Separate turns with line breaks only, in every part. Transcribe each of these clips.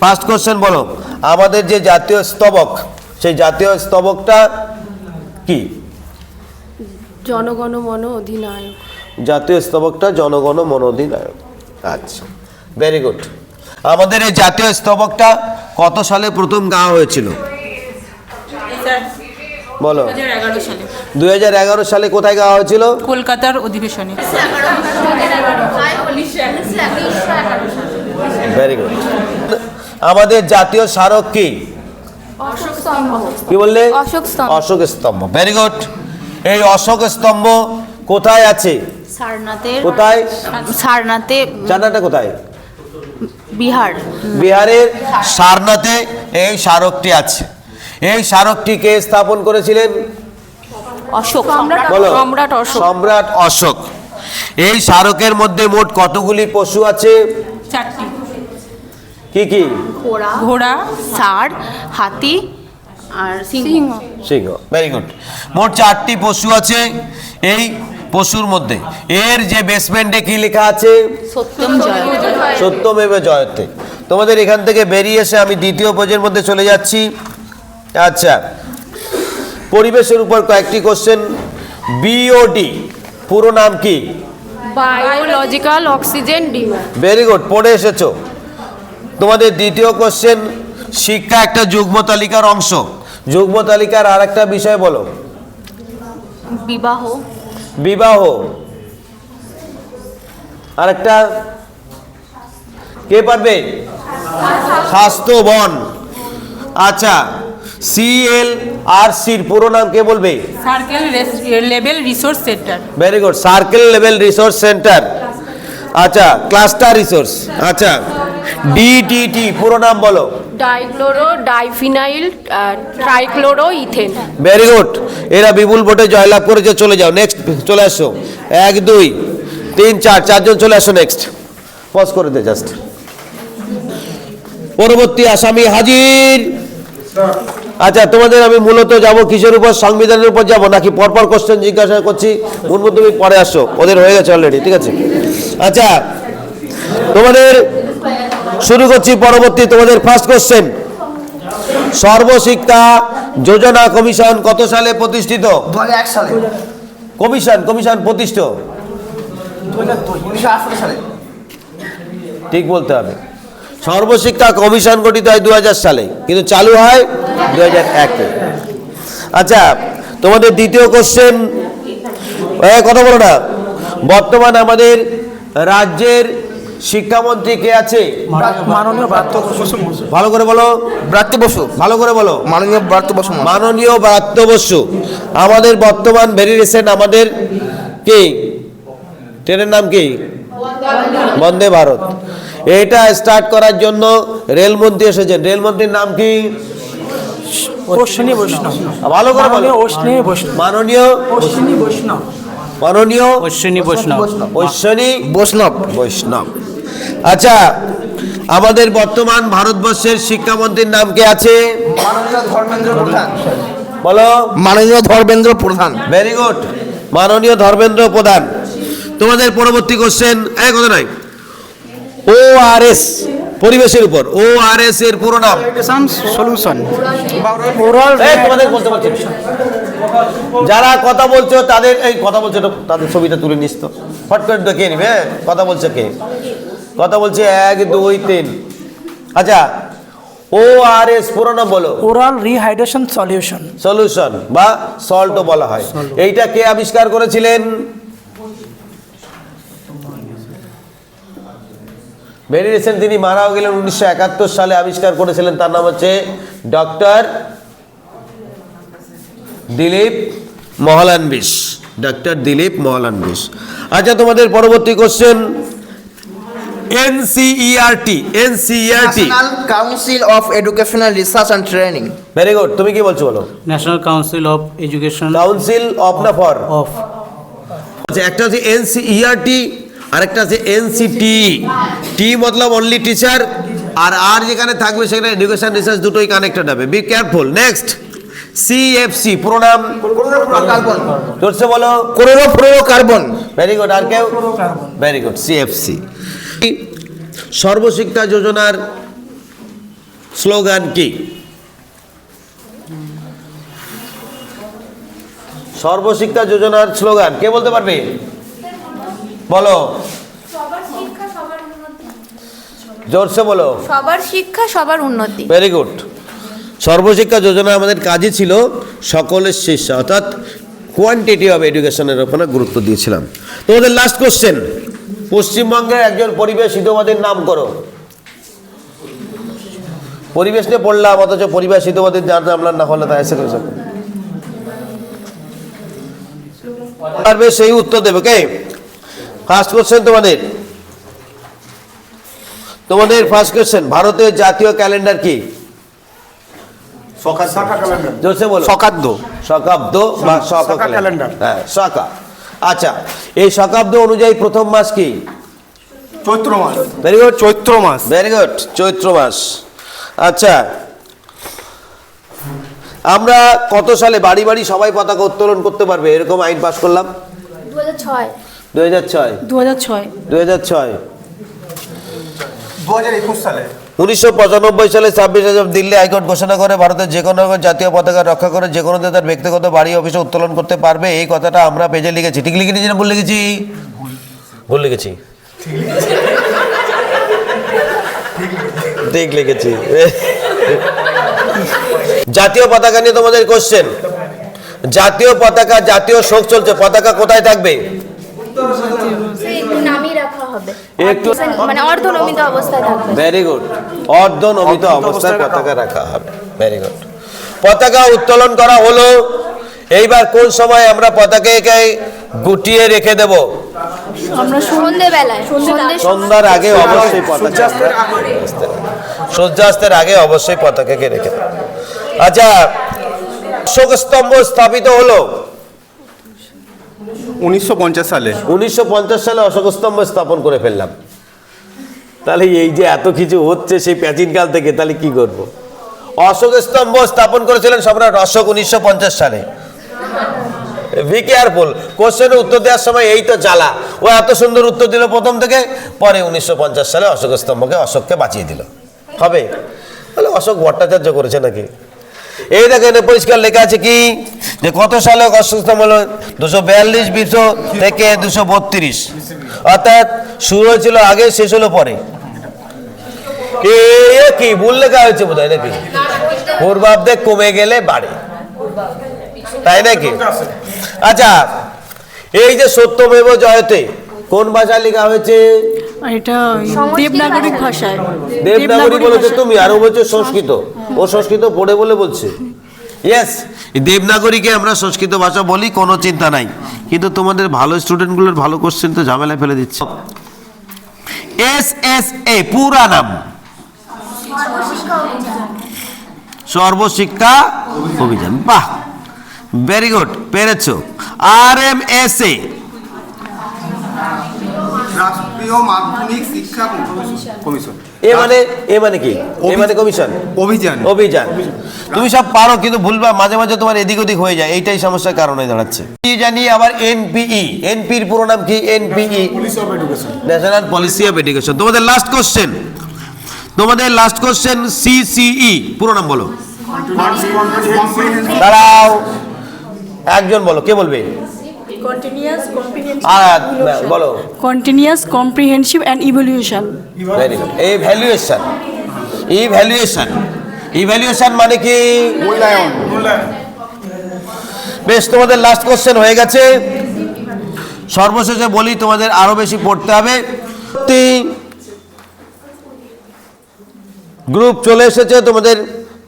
First question বলো। আমাদের যে জাতীয় স্তবক সেই জাতীয় স্তবকটা কি?
জনগণ মন অধিনায়ক।
জাতীয় স্তবকটা জনগণ মন অধিনায়ক। আচ্ছা ভেরি গুড আমাদের এই জাতীয় স্তবকটা কত সালে প্রথম গাওয়া হয়েছিল? বলো।
দু হাজার এগারো সালে।
দুই সালে কোথায় গাওয়া হয়েছিল?
কলকাতার অধিবেশনে।
ভেরি গুড আমাদের জাতীয় স্মারক কি? কি বললে?
অশোক স্তম্ভ।
অশোক ভেরি গুড এই অশোক স্তম্ভ কোথায় আছে?
সারনাথে
কোথায়?
সারনাথে
কোথায়?
বিহার।
বিহারের সারনাথে এই স্মারকটি আছে। এই স্মারকটিকে স্থাপন করেছিলেন?
অশোক।
সম্রাট অশোক।
সম্রাট অশোক। এই স্মারকের মধ্যে মোট কতগুলি পশু আছে?
চারটি।
কি কি?
ঘোড়া
ঘোড়া
ষাঁড় হাতি আর সিংহ।
সিংহ।
ভেরি গুড মোট চারটি পশু আছে এই পশুর মধ্যে। এর যে বেসমেন্টে কি লেখা আছে?
সত্যম জয়
সত্যমেব জয়তে তোমাদের এখান থেকে বেরিয়ে এসে আমি দ্বিতীয় পেজের মধ্যে চলে যাচ্ছি। আচ্ছা। পরিবেশের উপর কয়েকটি কোশ্চেন বিওডি পুরো নাম কি?
Biological oxygen demand
very good পড়ে এসেছ। তোমাদের দ্বিতীয় কোশ্চেন শিক্ষা একটা যুগ্ম তালিকার অংশ। যুগ্ম তালিকার আর একটা বিষয় বলো।
বিবাহ।
বিবাহ। আরেকটা। কে পারবে? স্বাস্থ্য বন। আচ্ছা সিএল আর সির পুরো নাম কে বলবে?
Circle level resource centre
very good circle level resource centre আচ্ছা ক্লাস্টার রিসোর্স আচ্ছা ডিটিটি পুরো নাম বলো।
Dichloro diphenyl trichloro ethane.
Very good এরা বিপুল ভোটে জয়লাভ করেছে চলে যাও নেক্সট চলে আসো। এক দুই তিন চার চারজন চলে আসো নেক্সট পজ করে দে জাস্ট পরবর্তী আসামি হাজির। আচ্ছা তোমাদের আমি মূলত যাব কিসের উপর সংবিধানের উপর যাব নাকি পরপর কোশ্চেন জিজ্ঞাসা করছি? মুনমু তুমি পরে আসো ওদের হয়ে গেছে অলরেডি ঠিক আছে? আচ্ছা তোমাদের শুরু করছি পরবর্তী তোমাদের first question Sarva Shiksha Yojana commission কত সালে প্রতিষ্ঠিত?
সালে।
কমিশন কমিশন প্রতিষ্ঠিত ঠিক বলতে হবে। সর্বশিক্ষা কমিশন গঠিত হয় দু হাজার সালে কিন্তু চালু হয় দু হাজার একে আচ্ছা তোমাদের দ্বিতীয় কোশ্চেন কথা বলো না। বর্তমান আমাদের রাজ্যের শিক্ষামন্ত্রী কে আছে?
মাননীয় ব্রাত্য বসু
ভালো করে বলো।
ব্রাত্য বসু
ভালো করে বলো।
মাননীয় ব্রাত্য বসু
মাননীয় ব্রাত্য বসু। আমাদের বর্তমান ভেরি রিসেন্ট আমাদের কি? ট্রেনের নাম কি? বন্দে ভারত। এটা স্টার্ট করার জন্য রেলমন্ত্রী এসেছেন। রেলমন্ত্রীর নাম কি?
অশ্বিনী বৈষ্ণব।
ভালো করে বলো।
মাননীয় অশ্বিনী বৈষ্ণব।
মাননীয়
অশ্বিনী বৈষ্ণব।
মাননীয়
অশ্বিনী বৈষ্ণব।
ঐশ্বনী
বৈষ্ণব।
বৈষ্ণব। আচ্ছা আমাদের বর্তমান ভারতবর্ষের শিক্ষামন্ত্রীর নাম কে আছে?
মাননীয় ধর্মেন্দ্র প্রধান।
বলো।
মাননীয় ধর্মেন্দ্র প্রধান।
ভেরি গুড মাননীয় ধর্মেন্দ্র প্রধান। তোমাদের পরবর্তী কোশ্চেন এক কথা নাই। ও আর এস পরিবেশের উপর। ও আর এস এর পুরো নাম।
সলিউশন
তোমাদের বলতে পারছি। যারা কথা বলছো তাদের এই কথা বলছো তাদের ছবিটা তুলে নিস তো। ফট করে দেখে নিবে? হ্যাঁ? কথা বলছে কে? কথা বলছে এক দুই তিন। আচ্ছা ও আর এস বলো।
ওরাল রিহাইড্রেশন সলিউশন
সলিউশন বা সল্টও বলা হয়। এইটা কে আবিষ্কার করেছিলেন? ভেরি রিসেন্ট তিনি মারাও গেলেন উনিশশো একাত্তর সালে আবিষ্কার করেছিলেন তার নাম হচ্ছে ডক্টর দিলীপ মহলানবিশ ডক্টর দিলীপ মহলানবিশ। আচ্ছা তোমাদের পরবর্তী question NCERT NCERT
national council of educational research and training
very good তুমি কি বলছো বলো?
National council of education
council of না ফর
অফ
আচ্ছা একটা হচ্ছে এনসিইআরটি আর একটা আছে এনসিটি টি মতলব অনলি টিচার আর আর যেখানে থাকবে সেখানে এডুকেশন রিসার্চ দুটোই কানেক্টেড হবে। বি কেয়ারফুল নেক্সট সিএফসি পুরো নাম? জোরসে বলো?
করোনা ফ্লোরো কার্বন
ভেরি গুড আর কেউ? ভেরি গুড সিএফসি সর্বশিক্ষা যোজনার স্লোগান কি? সর্বশিক্ষা যোজনার স্লোগান কে বলতে পারবে? বলো। জোরসে বলো।
সবার শিক্ষা সবার উন্নতি।
ভেরি গুড সর্বশিক্ষা যোজনা আমাদের কাজই ছিল সকলের শিক্ষা অর্থাৎ কোয়ান্টিটি অফ এডুকেশনের ওপরে গুরুত্ব দিয়েছিলাম। তোমাদের লাস্ট কোশ্চেন পশ্চিমবঙ্গের একজন পরিবেশ হিতবাদীর নাম করো। পরিবেশ নিয়ে পড়লাম, অথচ পরিবেশ হিতবাদীর যার আমরা না হলে তাই এসে পারবে সেই উত্তর দেবে কে ফার্স্ট কোশ্চেন তোমাদের। তোমাদের ফার্স্ট কোশ্চেন ভারতের জাতীয় ক্যালেন্ডার কি? জোরসে বলো।
শকাব্দ
বা ক্যালেন্ডার। হ্যাঁ শকা আচ্ছা এই শকাব্দ অনুযায়ী প্রথম মাস কি?
চৈত্র মাস।
ভেরি গুড
চৈত্র মাস।
ভেরি গুড চৈত্র মাস। আচ্ছা আমরা কত সালে বাড়ি বাড়ি সবাই পতাকা উত্তোলন করতে পারবে? এরকম আইন পাস করলাম?
দু হাজার ছয়।
দুই হাজার ছয়।
দু হাজার ছয়।
দুই হাজার ছয়।
দু হাজার একুশ সালে।
উনিশশো পঁচানব্বই সালে ছাব্বিশে দিল্লি হাইকোর্ট ঘোষণা করে ভারতের যে কোনো জাতীয় পতাকা রক্ষা করে যে কোনো তার ব্যক্তিগত বাড়ি অফিসে উত্তোলন করতে পারবে। এই কথাটা আমরা পেজে লিখেছি। ঠিক লিখে না ভুল লিখেছি? ভুল লিখেছি। ঠিক লিখেছি। জাতীয় পতাকা নিয়ে তোমাদের কোশ্চেন জাতীয় পতাকা জাতীয় শোক চলছে। পতাকা কোথায় থাকবে?
একটু মানে অর্ধনমিত অবস্থায় থাকবে।
ভেরি গুড অর্ধ নমিত অবস্থায় পতাকা রাখা হবে। ভেরি গুড পতাকা উত্তোলন করা হলো। এইবার কোন সময় আমরা পতাকাকে গুটিয়ে রেখে দেব? সন্ধ্যার আগে অবশ্যই পতাকা সূর্যাস্তের আগে। অবশ্যই পতাকাকে রেখে দেব। আচ্ছা অশোক স্তম্ভ স্থাপিত হলো?
উনিশশো পঞ্চাশ সালে।
উনিশশো পঞ্চাশ সালে অশোক স্তম্ভ স্থাপন করে ফেললাম। তাহলে এই যে এত কিছু হচ্ছে সেই প্রাচীনকাল থেকে, তাহলে কি করব? অশোক স্তম্ভ স্থাপন করেছিলেন সম্রাট অশোক উনিশশো পঞ্চাশ সালে। বি কেয়ারফুল কোশ্চেনের উত্তর দেওয়ার সময় এই তো জ্বালা। ও এত সুন্দর উত্তর দিল প্রথম থেকে, পরে উনিশশো পঞ্চাশ সালে অশোক স্তম্ভকে অশোককে বাঁচিয়ে দিল। হবে? তাহলে অশোক ভট্টাচার্য করেছে নাকি? এই দেখেন পরিষ্কার লেখা আছে কি? যে কত সালে অশোক স্তম্ভ হলো? দুশো বিয়াল্লিশ বিশো থেকে দুশো বত্রিশ। অর্থাৎ শুরু হয়েছিল আগে শেষ হলো পরে। এ কি ভুল লেখা হয়েছে বোধ হয় নাকি পূর্বাব্দে কমে গেলে বাড়ে। তাই নাকি? আচ্ছা এই যে সত্যমেব জয়তে কোন ভাষায় লেখা হয়েছে?
এটা দেবনাগরিক ভাষায়।
দেবনাগরী বলেছে তুমি আর ও বলছে সংস্কৃত। ও সংস্কৃত পড়ে বলে বলছে। ইয়েস দেবনাগরীকে আমরা সংস্কৃত ভাষা বলি কোনো চিন্তা নাই। কিন্তু তোমাদের ভালো স্টুডেন্টগুলোর ভালো কোশ্চেন তো ঝামেলায় ফেলে দিচ্ছে। এস এস এ পুরা নাম। সর্বশিক্ষা অভিযান। বাহ ভেরি গুড পেরেছ। আর এম এস এ
রাষ্ট্রীয় মাধ্যমিক শিক্ষা কমিশন।
এ মানে এ মানে কি? এ মানে কমিশন?
অভিযান।
অভিযান। তুমি সব পারো কিন্তু ভুলবা মাঝে মাঝে তোমার এদিক ওদিক হয়ে যায়। এইটাই সমস্যার কারণে দাঁড়াচ্ছে। কি জানি আবার এনপিই এনপির পুরো নাম কি? NPE national policy of education তোমাদের লাস্ট কোশ্চেন তোমাদের লাস্ট কোশ্চেন সিসিই পুরো নাম বলো। দাঁড়াও। একজন বলো কে বলবে? আর বলো
continuous comprehensive and evolution
very good evaluation evaluation evaluation মানে কি? বেশ তোমাদের লাস্ট কোশ্চেন হয়ে গেছে। সর্বশেষে বলি তোমাদের আরও বেশি পড়তে হবে। গ্রুপ চলে এসেছে তোমাদের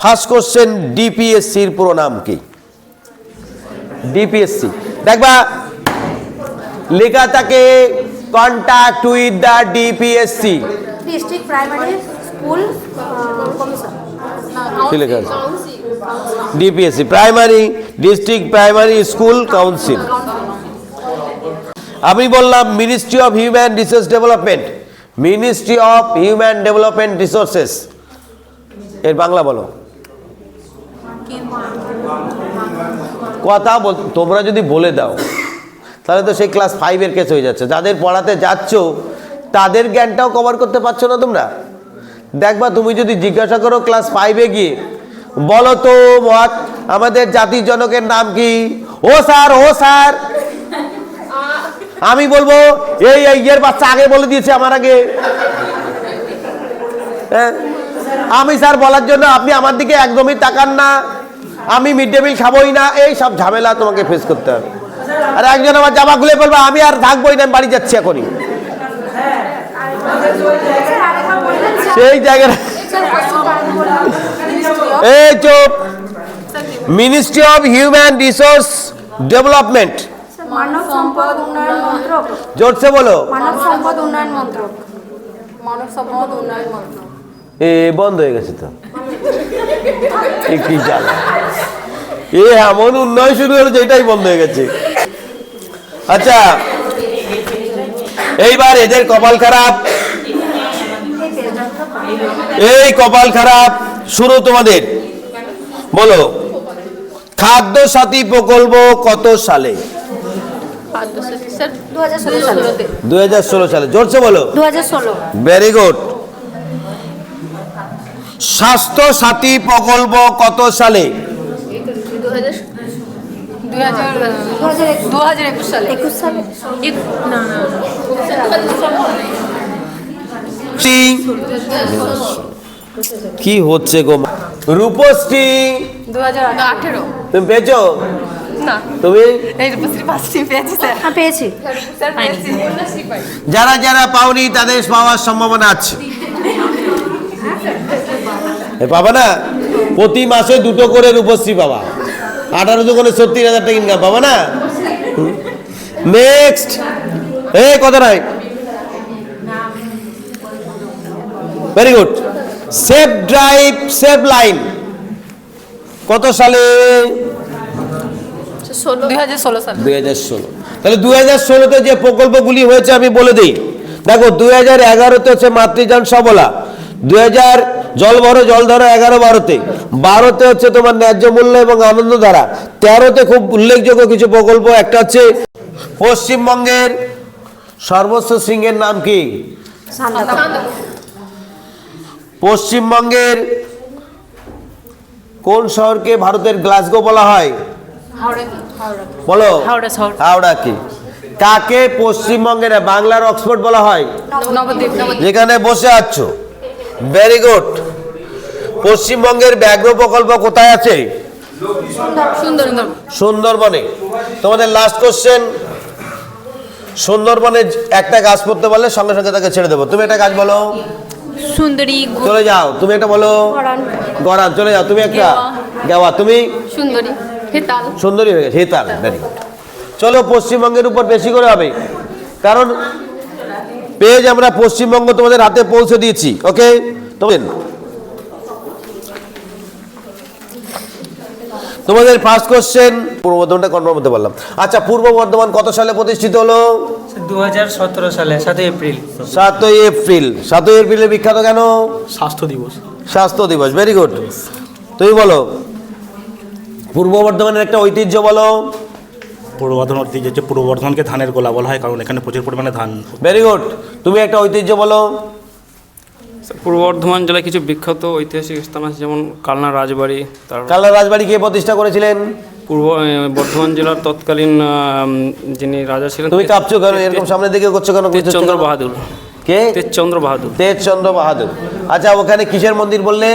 ফার্স্ট কোশ্চেন ডিপিএসসির পুরো নাম কি? ডিপিএসসি দেখবা লেখা থাকে contact with the DPSC
district primary school
কি লেখা আছে? DPSC primary district primary school council আমি বললাম ministry of human resource development ministry of human development resources এর বাংলা বলো। কথা বল তোমরা যদি বলে দাও, তাহলে তো সেই ক্লাস ফাইভের কেস হয়ে যাচ্ছে। যাদের পড়াতে যাচ্ছ, তাদের জ্ঞানটাও কভার করতে পারছ না তোমরা। দেখবা, তুমি যদি জিজ্ঞাসা করো ক্লাস ফাইভে গিয়ে, বলো তো মত আমাদের জাতির জনকের নাম কি? ও স্যার ও স্যার। আমি বলব, এই ইয়ের বাচ্চা আগে বলে দিয়েছে আমার আগে। হ্যাঁ? আমি স্যার বলার জন্য আপনি আমার দিকে একদমই তাকান না। আমি মিড ডে মিল খাবোই না এই সব ঝামেলা তোমাকে ফেস করতে হবে। আর একজন আমার জামা খুলে বলব আমি আর থাকবোই না আমি বাড়ি যাচ্ছি এখনই। সেই জায়গাটা এই চুপ। Ministry of human resource development
মানব সম্পদ উন্নয়ন মন্ত্রক।
জোরসে বলো।
মানব সম্পদ উন্নয়ন মন্ত্রক। মানব সম্পদ উন্নয়ন মন্ত্রক।
এ বন্ধ হয়ে গেছে তো। এ কি জ্বালা। এ এমন উন্নয়ন শুরু হলো যেটাই বন্ধ হয়ে গেছে। আচ্ছা এইবার এদের কপাল খারাপ। এই কপাল খারাপ শুরু তোমাদের। বলো খাদ্য সাথী প্রকল্প কত সালে?
দু হাজার ষোলো সালে।
জোরসে বলো।
দু হাজার ষোলো।
ভেরি গুড স্বাস্থ্য সাথী প্রকল্প কত সালে?
দু হাজার
দু হাজার একুশ সালে।
একুশ সালে?
না না
টি- কি হচ্ছে গো রূপশ্রী।
দু হাজার আঠেরো।
তুমি পেয়েছ?
হ্যাঁ
যারা যারা পাওনি তাদের পাওয়ার সম্ভাবনা আছে। পাবা না? প্রতি মাসে দুটো করে রূপশ্রী পাবা। আঠারো দোকানে সত্তর হাজার টাকা ইনকাম পাবা না? নেক্সট এ কথা নাই। Very good safe drive safe line কত সালে?
দুই হাজার ষোলো সালে।
দুই হাজার ষোলো। তাহলে দুই হাজার ষোলোতে যে প্রকল্পগুলি হয়েছে আমি বলে দিই। দেখো দুই হাজার এগারোতে হচ্ছে মাতৃযান সবলা। দুই হাজার জল ভরো জল ধরো এগারো বারোতে। বারোতে হচ্ছে তোমার ন্যায্য মূল্য এবং আনন্দ আনন্দধারা। তেরোতে খুব উল্লেখযোগ্য কিছু প্রকল্প। একটা হচ্ছে পশ্চিমবঙ্গের সর্বস্ব সিংহের নাম কি? পশ্চিমবঙ্গের কোন শহরকে ভারতের গ্লাসগো বলা হয়? বলো।
হাওড়া
কি? কাকে পশ্চিমবঙ্গের বাংলার অক্সফোর্ড বলা হয়? যেখানে বসে আছো। ভেরি গুড পশ্চিমবঙ্গের ব্যাঘ্র প্রকল্প কোথায় আছে? সুন্দরবনে। তোমাদের লাস্ট কোশ্চেন সুন্দরবনে একটা গাছ পড়তে বললে সঙ্গে সঙ্গে তাকে ছেড়ে দেবো। তুমি একটা গাছ বলো।
সুন্দরী
চলে যাও। তুমি একটা বলো।
গরান।
চলে যাও। তুমি একটা
গেওয়া।
গেওয়া। তুমি?
সুন্দরী। হেতাল।
সুন্দরী হয়ে গেছে। হেতাল ভেরি গুড চলো পশ্চিমবঙ্গের উপর বেশি করে হবে। কারণ পেজ আমরা পশ্চিমবঙ্গ তোমাদের হাতে পৌঁছে দিয়েছি ওকে তোমাদের তোমাদের ফার্স্ট কোশ্চেন পূর্ব বর্ধমানটা কনফার্ম হতে পারলাম। আচ্ছা পূর্ব বর্ধমান কত সালে প্রতিষ্ঠিত হলো?
দু হাজার সতেরো সালে সাতই এপ্রিল।
সাতই এপ্রিল। সাতই এপ্রিলে বিখ্যাত কেন?
স্বাস্থ্য দিবস।
স্বাস্থ্য দিবস ভেরি গুড তুমি বলো পূর্ব বর্ধমানের একটা ঐতিহ্য বলো।
পূর্ব বর্ধমান ঐতিহ্য হচ্ছে পূর্ব বর্ধমানকে ধানের গোলা বলা হয় কারণ এখানে প্রচুর পরিমাণে ধান।
ভেরি গুড তুমি একটা ঐতিহ্য বলো।
পূর্ব বর্ধমান জেলায় কিছু বিখ্যাত ঐতিহাসিক স্থান আছে যেমন কালনা রাজবাড়ি তারপর
কাল্লা রাজবাড়ি কে প্রতিষ্ঠা করেছিলেন?
পূর্ব বর্ধমান জেলার তৎকালীন যিনি রাজা ছিলেন
তুমি কাঁপছো কেন? এরকম সামনের দিকে করছ কেন?
তেজচন্দ্র বাহাদুর।
কে?
তেজচন্দ্র বাহাদুর।
তেজচন্দ্র বাহাদুর। আচ্ছা ওখানে কিসের মন্দির বললে?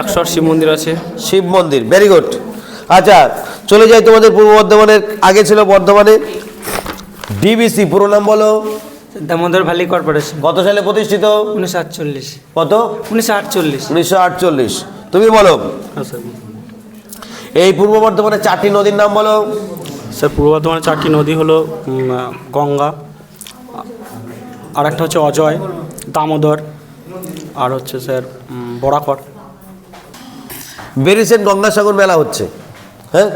একশো আট শিব মন্দির আছে।
শিব মন্দির ভেরি গুড আচ্ছা চলে যাই তোমাদের পূর্ব বর্ধমানের আগে ছিল বর্ধমানে ডিবিসি পুরো নাম বলো।
Damodar valley corporation.
কত সালে প্রতিষ্ঠিত?
উনিশশো আটচল্লিশ।
কত?
উনিশশো আটচল্লিশ।
উনিশশো আটচল্লিশ। তুমি বলো। এই পূর্ব বর্ধমানের চারটি নদীর নাম বলো।
স্যার পূর্ব বর্ধমানের চারটি নদী হলো গঙ্গা আর একটা হচ্ছে অজয় দামোদর আর হচ্ছে স্যার বরাকর।
বেরিসেন গঙ্গাসাগর মেলা হচ্ছে হ্যাঁ?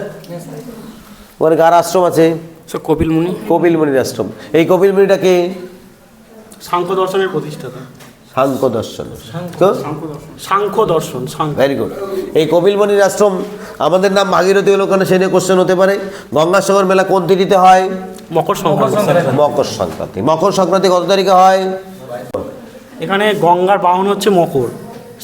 ওখানে কার আশ্রম আছে?
সে কপিল মুনি
কপিল মুনির আশ্রম। এই কপিল মুনিটাকে
সাংখ্য দর্শনের প্রতিষ্ঠাতা
সাংখ্য দর্শন তো?
সাংখ্য দর্শন সাংখ্য।
ভেরি গুড এই কপিল মুনির আশ্রম আমাদের নাম ভাগীরথী হলো ওখানে সেনে কোশ্চেন হতে পারে। গঙ্গাসাগর মেলা কোন তিথিতে হয়?
মকর সংক্রান্তি।
মকর সংক্রান্তি। মকর সংক্রান্তি কত তারিখে হয়?
এখানে গঙ্গার বাহন হচ্ছে মকর।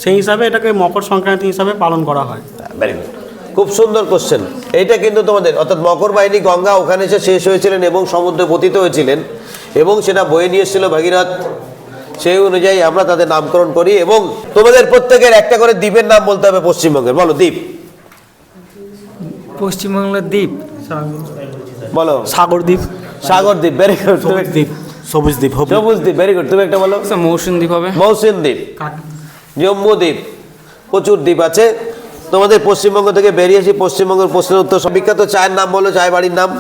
সেই হিসাবে এটাকে মকর সংক্রান্তি হিসাবে পালন করা হয়।
ভেরি গুড খুব সুন্দর কোশ্চেন এইটা কিন্তু তোমাদের অর্থাৎ মকর বাহিনী গঙ্গা ওখানে এসে শেষ হয়েছিলেন এবং সমুদ্রে পতিত হয়েছিলেন এবং সেটা বয়ে নিয়ে এসেছিল ভাগীরথ। সেই অনুযায়ী আমরা তাদের নামকরণ করি এবং তোমাদের প্রত্যেকের একটা করে দ্বীপের নাম বলতে হবে পশ্চিমবঙ্গের। বলো দ্বীপ।
পশ্চিমবাংলার দ্বীপ?
বলো।
সাগরদ্বীপ
সাগর দ্বীপ ভেরি গুড
দ্বীপ সবুজ দ্বীপ
সবুজ দ্বীপ ভেরি গুড তুমি একটা বলো।
স্যার মৌসুম দ্বীপ হবে।
মৌসিন দ্বীপ জম্মু দ্বীপ প্রচুর দ্বীপ আছে। তোমাদের পশ্চিমবঙ্গ থেকে বেরিয়ে এসে পশ্চিমবঙ্গের পশ্চিম উত্তর বিখ্যাত চায়ের নাম বলো চায় বাড়ির নাম?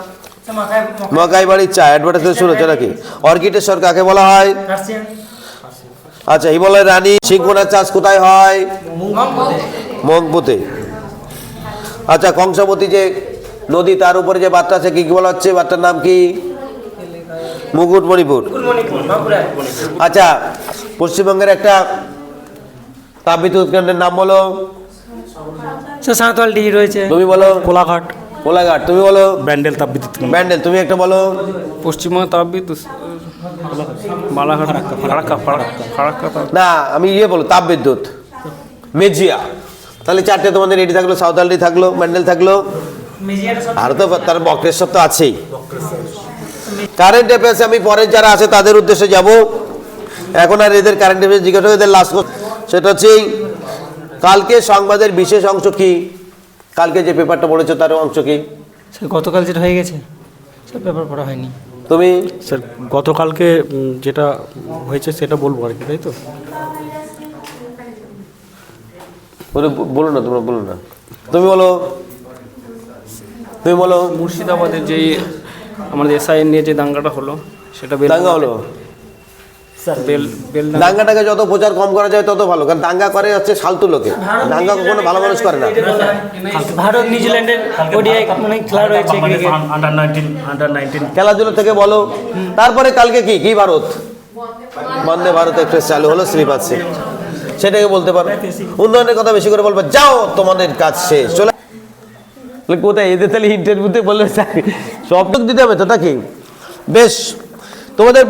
মকাই বাড়ির চা অ্যাডভার্টাইজমেন্ট শুনেছো নাকি? অর্কিটেশ্বর কাকে বলা হয়? আচ্ছা হিমালয়ের রানী সিংহনার চাষ কোথায় হয়? মংপুতে। আচ্ছা কংসাবতী যে নদী তার উপরে যে বার্তা আছে কি কি বলা হচ্ছে? বার্তার নাম কি? মুকুটমণিপুর। আচ্ছা পশ্চিমবঙ্গের একটা তাপবিদ্যুৎ কেন্দ্রের নাম বলো।
স্যার সাঁওতাল ডিজি রয়েছে।
তুমি বলো
কোলাঘাট।
কোলাঘাট তুমি বলো।
ব্যান্ডেল তাপবিদ্যুৎ
ব্যান্ডেল তুমি একটা বলো।
পশ্চিমবঙ্গ তাপবিদ্যুৎ বালাঘাট ফারাক্কা ফারাক্কা ফারাক্কা
না আমি ইয়ে বলো তাপবিদ্যুৎ। মেজিয়া। তাহলে চারটে তোমাদের এটি থাকল সাঁওতালডি থাকল ব্যান্ডেল থাকল। আর তো তার বক্রেশ্বর তো আছেই। কারেন্ট অ্যাফেয়ার্স আমি পরের যারা আছে তাদের উদ্দেশ্যে যাব। এখন আর এদের কারেন্ট অ্যাফেয়ার্স জিজ্ঞাসা করে এদের লাস্ট সেটা হচ্ছে এই, কালকে সংবাদের বিশেষ অংশ কি? কালকে যে পেপারটা পড়েছো তার অংশ কি?
স্যার গতকাল যেটা হয়ে গেছে স্যার পেপার পড়া হয়নি।
তুমি?
স্যার গতকালকে যেটা হয়েছে সেটা বলব আর কি তাই তো?
বলে বলো না তোমরা বলো না। তুমি বলো। তুমি বলো।
মুর্শিদাবাদের যেই আমাদের এসআই নিয়ে যে দাঙ্গাটা হলো সেটা বেল
দাঙ্গা হলো? দাঙ্গাটাকে যত প্রচার কম করা যায় তত ভালো কারণ দাঙ্গা করে হচ্ছে ফালতু লোকে। দাঙ্গা কখনো ভালো মানুষ করে না।
ভারত নিউজিল্যান্ডের ওডিআই মানে খেলা রয়েছে
আন্ডার নাইনটিন আন্ডার নাইনটিন
খেলাধুলো থেকে বলো। তারপরে কালকে কি? কি ভারত? বন্দে ভারত এক্সপ্রেস চালু হলো শ্রীপাদ সিং। সেটাকে বলতে পারো। উন্নয়নের কথা বেশি করে বলব যাও তোমাদের কাজ শেষ। চলে কোথায়? এদের তাহলে ইন্টারভিউতে বললে সব দিতে হবে তো নাকি? বেশ তোমাদের